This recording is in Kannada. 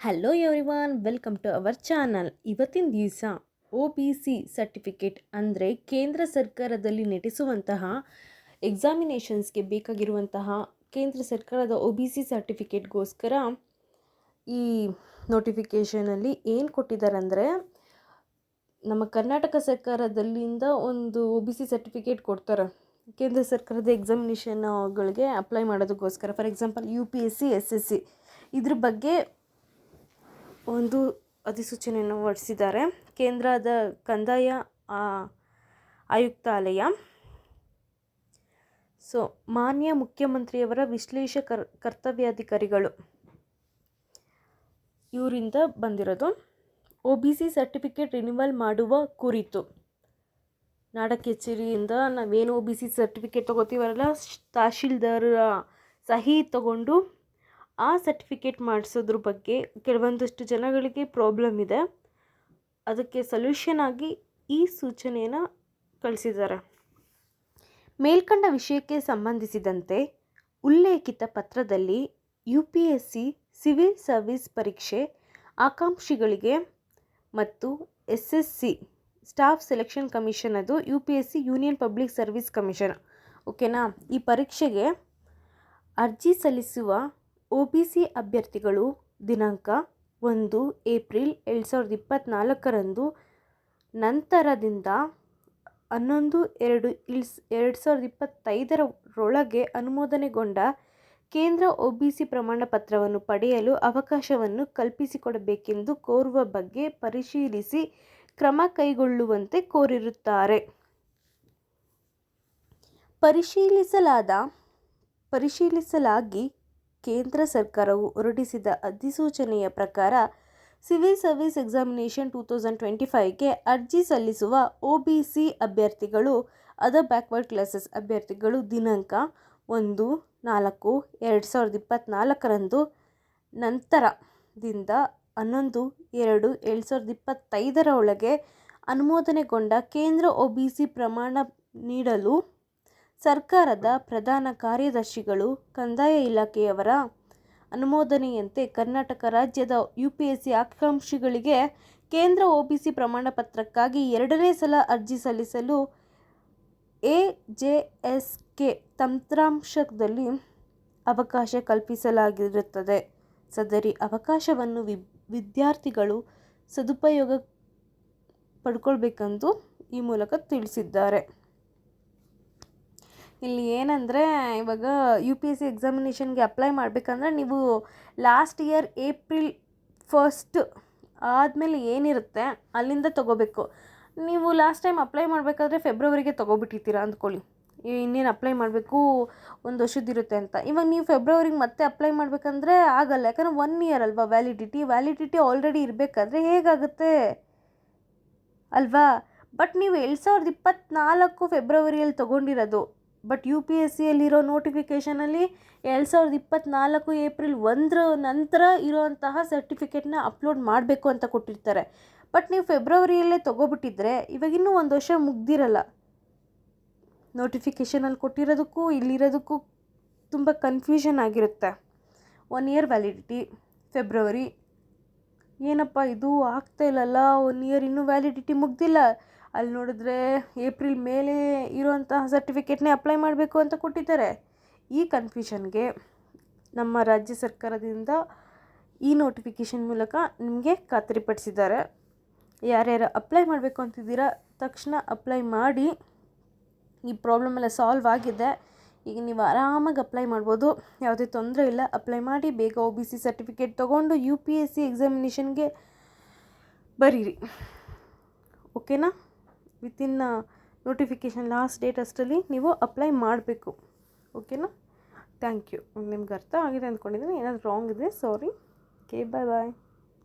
Hello everyone welcome to our channel ಇವತ್ತಿನ ದಿವಸ ಒ ಬಿ ಸಿ ಸರ್ಟಿಫಿಕೇಟ್ ಅಂದರೆ ಕೇಂದ್ರ ಸರ್ಕಾರದಲ್ಲಿ ನಡೆಸುವಂತಹ ಎಕ್ಸಾಮಿನೇಷನ್ಸ್ಗೆ ಬೇಕಾಗಿರುವಂತಹ ಕೇಂದ್ರ ಸರ್ಕಾರದ ಒ ಬಿ ಸಿ ಸರ್ಟಿಫಿಕೇಟ್ಗೋಸ್ಕರ ಈ ನೋಟಿಫಿಕೇಷನಲ್ಲಿ ಏನು ಕೊಟ್ಟಿದ್ದಾರೆ ಅಂದರೆ ನಮ್ಮ ಕರ್ನಾಟಕ ಸರ್ಕಾರದಲ್ಲಿಂದ ಒಂದು ಒ ಬಿ ಸಿ ಸರ್ಟಿಫಿಕೇಟ್ ಕೊಡ್ತಾರೆ. ಕೇಂದ್ರ ಸರ್ಕಾರದ ಎಕ್ಸಾಮಿನೇಷನ್ಗಳಿಗೆ ಅಪ್ಲೈ ಮಾಡೋದಕ್ಕೋಸ್ಕರ for example U P S C S S C ಇದ್ರ ಬಗ್ಗೆ ಒಂದು ಅಧಿಸೂಚನೆಯನ್ನು ಹೊರಡಿಸಿದ್ದಾರೆ. ಕೇಂದ್ರದ ಕಂದಾಯ ಆಯುಕ್ತಾಲಯ. ಸೊ, ಮಾನ್ಯ ಮುಖ್ಯಮಂತ್ರಿಯವರ ವಿಶ್ಲೇಷ ಕರ್ ಕರ್ತವ್ಯಾಧಿಕಾರಿಗಳು ಇವರಿಂದ ಬಂದಿರೋದು. O B C certificate renewal ಮಾಡುವ ಕುರಿತು. ನಾಡ ಕಚೇರಿಯಿಂದ ನಾವೇನು ಒ ಬಿ ಸಿ ಸರ್ಟಿಫಿಕೇಟ್ ತೊಗೋತೀವಲ್ಲ, ತಹಶೀಲ್ದಾರರ ಸಹಿ ತಗೊಂಡು ಆ ಸರ್ಟಿಫಿಕೇಟ್ ಮಾಡಿಸೋದ್ರ ಬಗ್ಗೆ ಕೆಲವೊಂದಷ್ಟು ಜನಗಳಿಗೆ ಪ್ರಾಬ್ಲಮ್ ಇದೆ. ಅದಕ್ಕೆ ಸೊಲ್ಯೂಷನ್ ಆಗಿ ಈ ಸೂಚನೆಯನ್ನು ಕಳಿಸಿದ್ದಾರೆ. ಮೇಲ್ಕಂಡ ವಿಷಯಕ್ಕೆ ಸಂಬಂಧಿಸಿದಂತೆ ಉಲ್ಲೇಖಿತ ಪತ್ರದಲ್ಲಿ U P S C civil service ಪರೀಕ್ಷೆ ಆಕಾಂಕ್ಷಿಗಳಿಗೆ ಮತ್ತು S S C staff selection commission, ಅದು U P S C union public service commission. ಓಕೆನಾ ಈ ಪರೀಕ್ಷೆಗೆ ಅರ್ಜಿ ಸಲ್ಲಿಸುವ ಒ ಬಿ ಸಿ ಅಭ್ಯರ್ಥಿಗಳು ದಿನಾಂಕ ಒಂದು ಏಪ್ರಿಲ್ ಎರಡು ಸಾವಿರದ ಇಪ್ಪತ್ತ್ನಾಲ್ಕರಂದು ನಂತರದಿಂದ ಹನ್ನೊಂದು ಎರಡು ಇಲ್ಸ್ ಎರಡು ಸಾವಿರದ ಇಪ್ಪತ್ತೈದರೊಳಗೆ ಅನುಮೋದನೆಗೊಂಡ ಕೇಂದ್ರ ಒ ಬಿ ಸಿ ಪ್ರಮಾಣ ಪತ್ರವನ್ನು ಪಡೆಯಲು ಅವಕಾಶವನ್ನು ಕಲ್ಪಿಸಿಕೊಡಬೇಕೆಂದು ಕೋರುವ ಬಗ್ಗೆ ಪರಿಶೀಲಿಸಿ ಕ್ರಮ ಕೈಗೊಳ್ಳುವಂತೆ ಕೋರಿರುತ್ತಾರೆ. ಪರಿಶೀಲಿಸಲಾದ, ಪರಿಶೀಲಿಸಲಾಗಿ ಕೇಂದ್ರ ಸರ್ಕಾರವು ಹೊರಡಿಸಿದ ಅಧಿಸೂಚನೆಯ ಪ್ರಕಾರ civil service examination two thousand twenty ಫೈವ್ಗೆ ಅರ್ಜಿ ಸಲ್ಲಿಸುವ ಒ ಬಿ ಸಿ ಅಭ್ಯರ್ಥಿಗಳು ಅದರ್ ಬ್ಯಾಕ್ವರ್ಡ್ ಕ್ಲಾಸಸ್ ಅಭ್ಯರ್ಥಿಗಳು ದಿನಾಂಕ ಒಂದು, ನಾಲ್ಕು, ಎರಡು ಸಾವಿರದ ಇಪ್ಪತ್ತ್ನಾಲ್ಕರಂದು ನಂತರದಿಂದ ಹನ್ನೊಂದು, ಎರಡು ಎರಡು ಸಾವಿರದ ಇಪ್ಪತ್ತೈದರ ಒಳಗೆ ಅನುಮೋದನೆಗೊಂಡ ಕೇಂದ್ರ ಒ ಬಿ ಸಿ ಪ್ರಮಾಣ ನೀಡಲು ಸರ್ಕಾರದ ಪ್ರಧಾನ ಕಾರ್ಯದರ್ಶಿಗಳು ಕಂದಾಯ ಇಲಾಖೆಯವರ ಅನುಮೋದನೆಯಂತೆ ಕರ್ನಾಟಕ ರಾಜ್ಯದ ಯು ಪಿ ಎಸ್ ಸಿ ಆಕಾಂಕ್ಷಿಗಳಿಗೆ ಕೇಂದ್ರ ಒ ಬಿ ಸಿ ಪ್ರಮಾಣ ಪತ್ರಕ್ಕಾಗಿ ಎರಡನೇ ಸಲ ಅರ್ಜಿ ಸಲ್ಲಿಸಲು ಎ ಜೆ ಎಸ್ ಕೆ ತಂತ್ರಾಂಶದಲ್ಲಿ ಅವಕಾಶ ಕಲ್ಪಿಸಲಾಗಿರುತ್ತದೆ. ಸದರಿ ಅವಕಾಶವನ್ನು ವಿ, ವಿದ್ಯಾರ್ಥಿಗಳು ಸದುಪಯೋಗ ಪಡ್ಕೊಳ್ಬೇಕೆಂದು ಈ ಮೂಲಕ ತಿಳಿಸಿದ್ದಾರೆ. ಇಲ್ಲಿ ಏನಂದರೆ, ಇವಾಗ ಯು ಪಿ ಎಸ್ ಸಿ ಎಕ್ಸಾಮಿನೇಷನ್ಗೆ ಅಪ್ಲೈ ಮಾಡಬೇಕಂದ್ರೆ ನೀವು ಲಾಸ್ಟ್ ಇಯರ್ ಏಪ್ರಿಲ್ ಫಸ್ಟ್ ಆದಮೇಲೆ ಏನಿರುತ್ತೆ ಅಲ್ಲಿಂದ ತೊಗೋಬೇಕು. ನೀವು ಲಾಸ್ಟ್ ಟೈಮ್ ಅಪ್ಲೈ ಮಾಡಬೇಕಾದ್ರೆ ಫೆಬ್ರವರಿಗೆ ತೊಗೊಬಿಟ್ಟಿರ್ತೀರ ಅಂದ್ಕೊಳ್ಳಿ. ಇನ್ನೇನು ಅಪ್ಲೈ ಮಾಡಬೇಕು, ಒಂದು ವರ್ಷದಿರುತ್ತೆ ಅಂತ. ಇವಾಗ ನೀವು ಫೆಬ್ರವರಿಗೆ ಮತ್ತೆ ಅಪ್ಲೈ ಮಾಡಬೇಕಂದ್ರೆ ಆಗಲ್ಲ. ಯಾಕಂದರೆ ಒನ್ ಇಯರ್ ಅಲ್ವಾ ವ್ಯಾಲಿಡಿಟಿ ವ್ಯಾಲಿಡಿಟಿ ಆಲ್ರೆಡಿ ಇರಬೇಕಾದ್ರೆ ಹೇಗಾಗುತ್ತೆ? ಅಲ್ವಾ? ಬಟ್ ನೀವು ಎರಡು ಸಾವಿರದ ಇಪ್ಪತ್ತ್ನಾಲ್ಕು ಫೆಬ್ರವರಿಯಲ್ಲಿ ತೊಗೊಂಡಿರೋದು. ಬಟ್ ಯು ಪಿ ಎಸ್ ಸಿಯಲ್ಲಿರೋ ನೋಟಿಫಿಕೇಷನಲ್ಲಿ ಎರಡು ಸಾವಿರದ ಇಪ್ಪತ್ತ್ನಾಲ್ಕು ಏಪ್ರಿಲ್ ಒಂದರ ನಂತರ ಇರೋವಂತಹ ಸರ್ಟಿಫಿಕೇಟ್ನ ಅಪ್ಲೋಡ್ ಮಾಡಬೇಕು ಅಂತ ಕೊಟ್ಟಿರ್ತಾರೆ. ಬಟ್ ನೀವು ಫೆಬ್ರವರಿಯಲ್ಲೇ ತೊಗೊಬಿಟ್ಟಿದ್ರೆ ಇವಾಗ ಇನ್ನೂ ಒಂದು ವರ್ಷ ಮುಗ್ದಿರಲ್ಲ. ನೋಟಿಫಿಕೇಷನಲ್ಲಿ ಕೊಟ್ಟಿರೋದಕ್ಕೂ ಇಲ್ಲಿರೋದಕ್ಕೂ ತುಂಬ ಕನ್ಫ್ಯೂಷನ್ ಆಗಿರುತ್ತೆ. ಒನ್ ಇಯರ್ ವ್ಯಾಲಿಡಿಟಿ ಫೆಬ್ರವರಿ ಏನಪ್ಪ ಇದು ಆಗ್ತಾ ಇಲ್ಲಲ್ಲ? ಒನ್ ಇಯರ್ ಇನ್ನೂ ವ್ಯಾಲಿಡಿಟಿ ಮುಗ್ದಿಲ್ಲ. ಅಲ್ಲಿ ನೋಡಿದ್ರೆ ಏಪ್ರಿಲ್ ಮೇಲೆ ಇರುವಂತಹ ಸರ್ಟಿಫಿಕೇಟ್ನೇ ಅಪ್ಲೈ ಮಾಡಬೇಕು ಅಂತ ಕೊಟ್ಟಿದ್ದಾರೆ. ಈ ಕನ್ಫ್ಯೂಷನ್ಗೆ ನಮ್ಮ ರಾಜ್ಯ ಸರ್ಕಾರದಿಂದ ಈ ನೋಟಿಫಿಕೇಷನ್ ಮೂಲಕ ನಿಮಗೆ ಖಾತರಿಪಡಿಸಿದ್ದಾರೆ ಯಾರ್ಯಾರು ಅಪ್ಲೈ ಮಾಡಬೇಕು ಅಂತಿದ್ದೀರಾ, ತಕ್ಷಣ ಅಪ್ಲೈ ಮಾಡಿ. ಈ ಪ್ರಾಬ್ಲಮ್ ಎಲ್ಲ ಸಾಲ್ವ್ ಆಗಿದೆ. ಈಗ ನೀವು ಆರಾಮಾಗಿ ಅಪ್ಲೈ ಮಾಡ್ಬೋದು. ಯಾವುದೇ ತೊಂದರೆ ಇಲ್ಲ ಅಪ್ಲೈ ಮಾಡಿ. ಬೇಗ ಒ ಬಿ ಸಿ ಸರ್ಟಿಫಿಕೇಟ್ ತೊಗೊಂಡು ಯು ಪಿ ಎಸ್ ಸಿ ಎಕ್ಸಾಮಿನೇಷನ್ಗೆ ಬರೀರಿ. ಓಕೆನಾ ವಿತಿನ್ ನೋಟಿಫಿಕೇಷನ್ ಲಾಸ್ಟ್ ಡೇಟ್ ಅಷ್ಟರಲ್ಲಿ ನೀವು ಅಪ್ಲೈ ಮಾಡಬೇಕು. ಓಕೆನಾ ಥ್ಯಾಂಕ್ ಯು ನಿಮ್ಗೆ ಅರ್ಥ ಆಗಿದೆ ಅಂದ್ಕೊಂಡಿದ್ದೀನಿ ಏನಾದರೂ ರಾಂಗ್ ಇದೆ ಸಾರಿ ಓಕೆ ಬಾಯ್ ಬಾಯ್